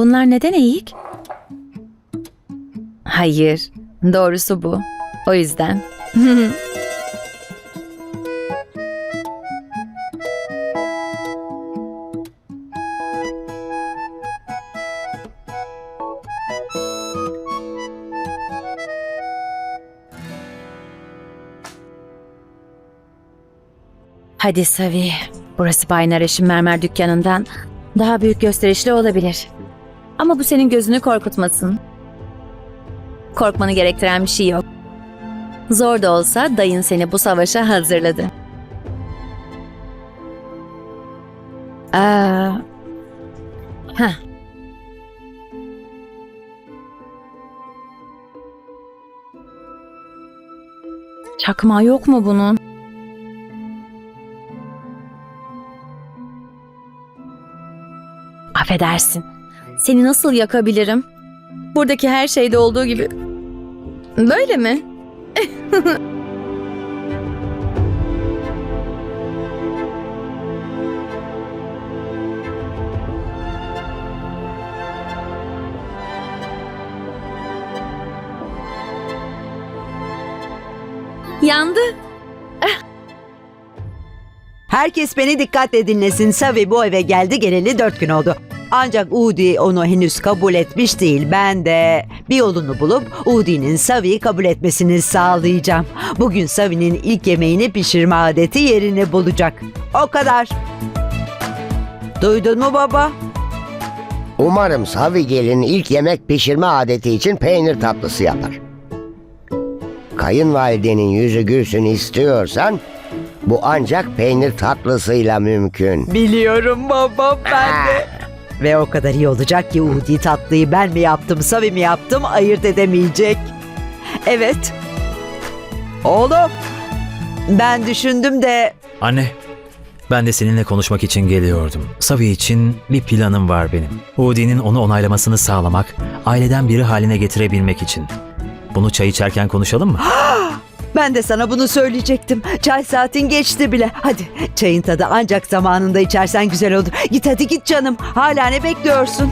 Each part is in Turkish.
Bunlar neden eğik? Hayır, doğrusu bu. O yüzden. Hadi Savi. Burası Bay Nareş'in mermer dükkanından daha büyük gösterişli olabilir. Ama bu senin gözünü korkutmasın. Korkmanı gerektiren bir şey yok. Zor da olsa dayın seni bu savaşa hazırladı. Aa. Heh. Çakma yok mu bunun? Affedersin. Seni nasıl yakabilirim? Buradaki her şeyde olduğu gibi. Böyle mi? Yandı. Herkes beni dikkatle dinlesin. Savi bu eve geldi geleli dört gün oldu. Ancak Udi onu henüz kabul etmiş değil. Ben de bir yolunu bulup Udi'nin Savi'yi kabul etmesini sağlayacağım. Bugün Savi'nin ilk yemeğini pişirme adeti yerini bulacak. O kadar. Duydun mu baba? Umarım Savi gelin ilk yemek pişirme adeti için peynir tatlısı yapar. Kayınvalidenin yüzü gülsün istiyorsan bu ancak peynir tatlısıyla mümkün. Biliyorum baba ben de. Ve o kadar iyi olacak ki Udi tatlıyı ben mi yaptım, Savi mi yaptım ayırt edemeyecek. Evet. Oğlum. Ben düşündüm de Anne, ben de seninle konuşmak için geliyordum. Savi için bir planım var benim. Udi'nin onu onaylamasını sağlamak, aileden biri haline getirebilmek için. Bunu çay içerken konuşalım mı? Ben de sana bunu söyleyecektim. Çay saatin geçti bile. Hadi çayın tadı ancak zamanında içersen güzel olur. Git hadi git canım. Hala ne bekliyorsun?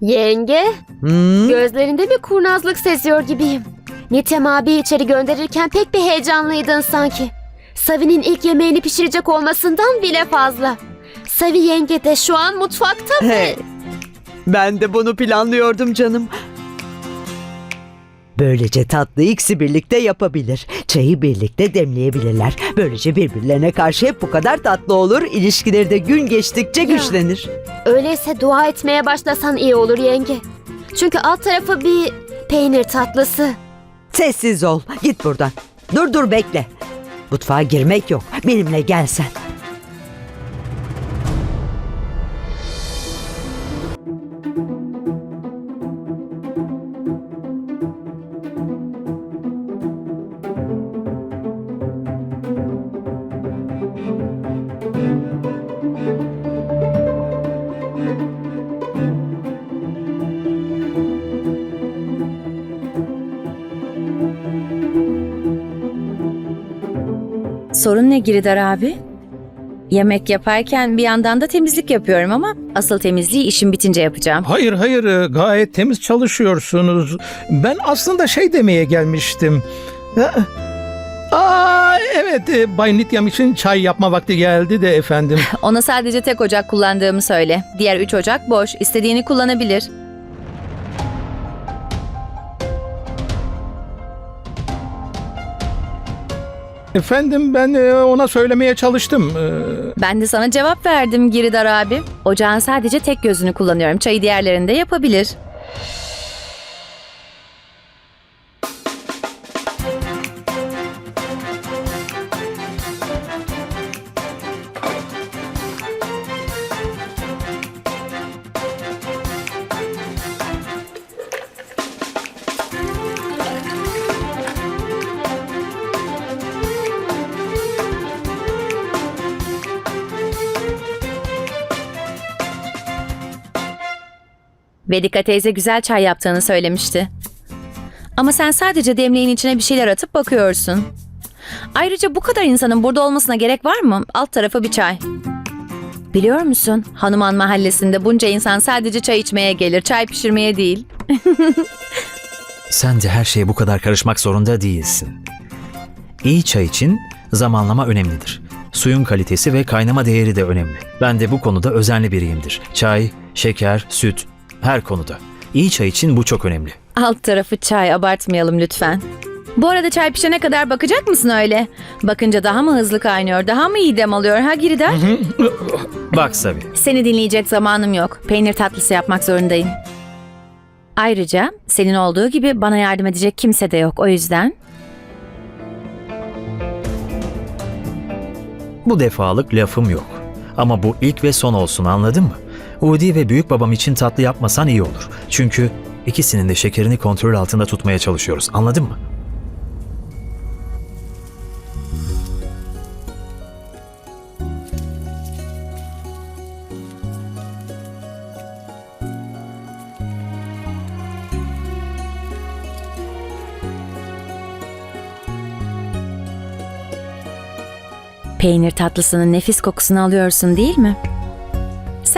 Yenge, Hmm? gözlerinde bir kurnazlık seziyor gibiyim. Nitem abi içeri gönderirken pek bir heyecanlıydın sanki. Savi'nin ilk yemeğini pişirecek olmasından bile fazla. Savi yenge de şu an mutfakta mı? Hey, ben de bunu planlıyordum canım. Böylece tatlıyı ikisi birlikte yapabilir. Çayı birlikte demleyebilirler. Böylece birbirlerine karşı hep bu kadar tatlı olur. İlişkileri de gün geçtikçe güçlenir. Öyleyse dua etmeye başlasan iyi olur yenge. Çünkü alt tarafı bir peynir tatlısı. Sessiz ol. Git buradan. Dur dur bekle. Mutfağa girmek yok. Benimle gel sen. Sorun ne Giridar abi? Yemek yaparken bir yandan da temizlik yapıyorum ama asıl temizliği işim bitince yapacağım. Hayır hayır e, gayet temiz çalışıyorsunuz. Ben aslında şey demeye gelmiştim. Aa evet e, Bay Nityam için çay yapma vakti geldi de efendim. Ona sadece tek ocak kullandığımı söyle. Diğer üç ocak boş. İstediğini kullanabilir. Efendim ben e, ona söylemeye çalıştım. E, Ben de sana cevap verdim Giridar abi. Ocağın sadece tek gözünü kullanıyorum. Çayı diğerlerinde yapabilir. Vedika teyze güzel çay yaptığını söylemişti. Ama sen sadece demliğin içine bir şeyler atıp bakıyorsun. Ayrıca bu kadar insanın burada olmasına gerek var mı? Alt tarafı bir çay. Biliyor musun? Hanuman mahallesinde bunca insan sadece çay içmeye gelir, çay pişirmeye değil. Sen de her şeye bu kadar karışmak zorunda değilsin. İyi çay için zamanlama önemlidir. Suyun kalitesi ve kaynama değeri de önemli. Ben de bu konuda özenli biriyimdir. Çay, şeker, süt, her konuda. İyi çay için bu çok önemli. Alt tarafı çay, abartmayalım lütfen. Bu arada çay pişene kadar bakacak mısın öyle? Bakınca daha mı hızlı kaynıyor, daha mı iyi dem alıyor ha Giridar? Bak Savi, Seni dinleyecek zamanım yok. Peynir tatlısı yapmak zorundayım. Ayrıca senin olduğu gibi bana yardım edecek kimse de yok. O yüzden bu defalık lafım yok. Ama bu ilk ve son olsun anladın mı? Udi ve büyük babam için tatlı yapmasan iyi olur. Çünkü ikisinin de şekerini kontrol altında tutmaya çalışıyoruz. Anladın mı? peynir tatlısının nefis kokusunu alıyorsun değil mi?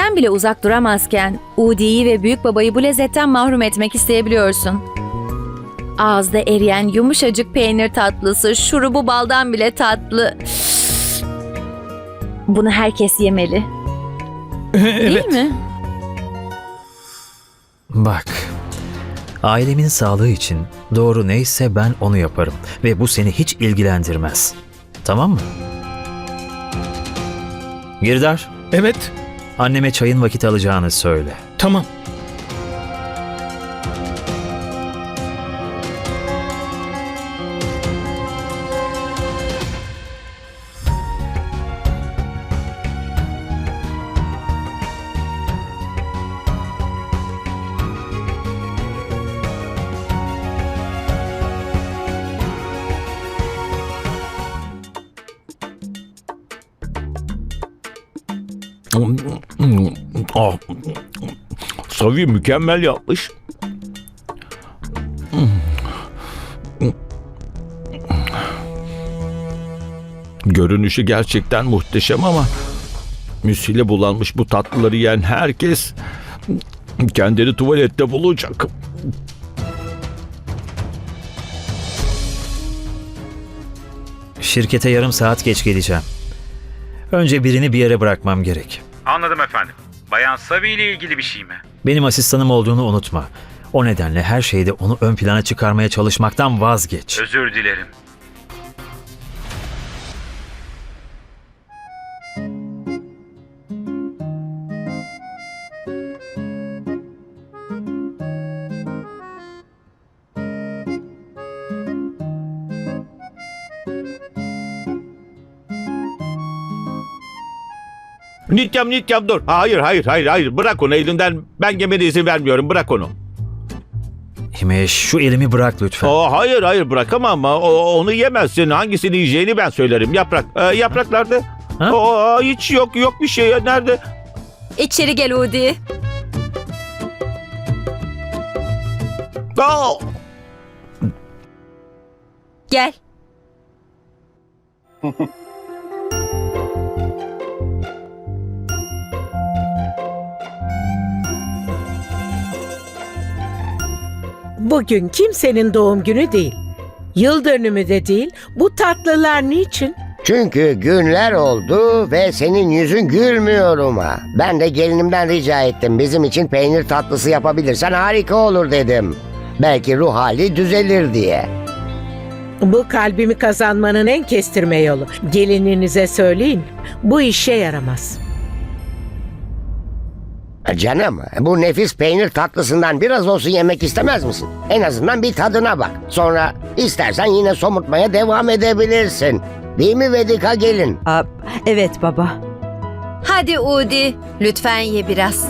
Sen bile uzak duramazken Udi'yi ve büyük babayı bu lezzetten mahrum etmek isteyebiliyorsun. Ağızda eriyen yumuşacık peynir tatlısı, şurubu baldan bile tatlı. Bunu herkes yemeli. Değil mi? Bak, ailemin sağlığı için doğru neyse ben onu yaparım ve bu seni hiç ilgilendirmez. Tamam mı? Girdar, Evet, anneme çayın vakit alacağını söyle. tamam. Ah, Savi mükemmel yapmış. Görünüşü gerçekten muhteşem ama müsile bulanmış bu tatlıları yiyen herkes kendini tuvalette bulacak. Şirkete yarım saat geç geleceğim. Önce birini bir yere bırakmam gerek. Anladım efendim. Bayan Savi ile ilgili bir şey mi? Benim asistanım olduğunu unutma. O nedenle her şeyde onu ön plana çıkarmaya çalışmaktan vazgeç. Özür dilerim. Nityam Nityam dur. Hayır hayır hayır hayır bırak onu elinden. Ben yemene izin vermiyorum bırak onu. Himeş şu elimi bırak lütfen. Aa, hayır hayır bırakamam. O, onu yemezsin. Hangisini yiyeceğini ben söylerim. Yaprak. Ee, yaprak nerede? Ha? Aa, hiç yok yok bir şey. Nerede? İçeri gel Udi. Aa, Gel. Bugün kimsenin doğum günü değil. Yıl dönümü de değil. Bu tatlılar niçin? Çünkü günler oldu ve senin yüzün gülmüyor Uma. Ben de gelinimden rica ettim. Bizim için peynir tatlısı yapabilirsen harika olur dedim. Belki ruh hali düzelir diye. Bu kalbimi kazanmanın en kestirme yolu. Gelininize söyleyin. Bu işe yaramaz. Canım bu nefis peynir tatlısından biraz olsun yemek istemez misin? En azından bir tadına bak. Sonra istersen yine somurtmaya devam edebilirsin. Değil mi Vedika gelin? Aa, evet baba. Hadi Udi, lütfen ye biraz.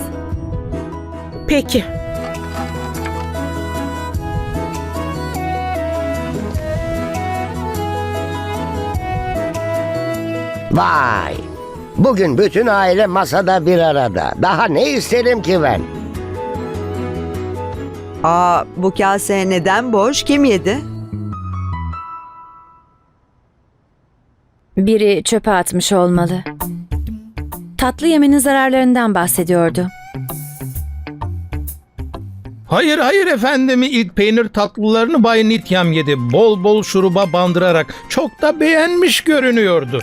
Peki. Vay! Bugün bütün aile masada bir arada. Daha ne isterim ki ben? Aa, bu kase neden boş? Kim yedi? Biri çöpe atmış olmalı. tatlı yemenin zararlarından bahsediyordu. Hayır hayır efendim ilk peynir tatlılarını Bay Nityam yedi. Bol bol şuruba bandırarak çok da beğenmiş görünüyordu.